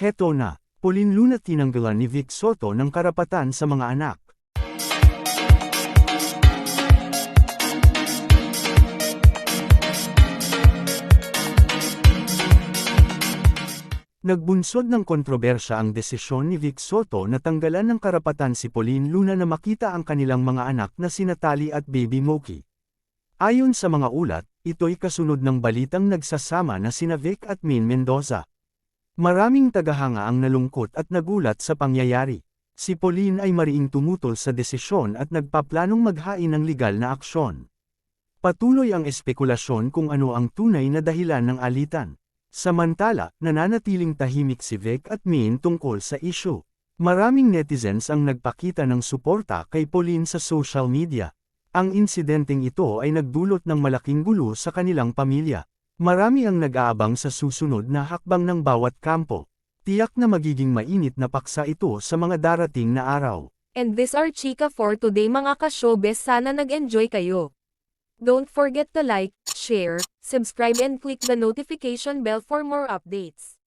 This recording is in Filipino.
Heto na, Pauline Luna tinanggalan ni Vic Soto ng karapatan sa mga anak. Nagbunsod ng kontrobersya ang desisyon ni Vic Soto na tanggalan ng karapatan si Pauline Luna na makita ang kanilang mga anak na sina Tali at Baby Moki. Ayon sa mga ulat, ito'y kasunod ng balitang nagsasama na sina Vic at Min Mendoza. Maraming tagahanga ang nalungkot at nagulat sa pangyayari. Si Pauline ay mariing tumutol sa desisyon at nagpaplanong maghain ng legal na aksyon. Patuloy ang espekulasyon kung ano ang tunay na dahilan ng alitan. Samantala, nananatiling tahimik si Vic at Min tungkol sa issue. Maraming netizens ang nagpakita ng suporta kay Pauline sa social media. Ang insidenteng ito ay nagdulot ng malaking gulo sa kanilang pamilya. Marami ang nag-aabang sa susunod na hakbang ng bawat kampo. Tiyak na magiging mainit na paksa ito sa mga darating na araw. And this are Chika for today mga ka-showbiz sana nag-enjoy kayo. Don't forget to like, share, subscribe and click the notification bell for more updates.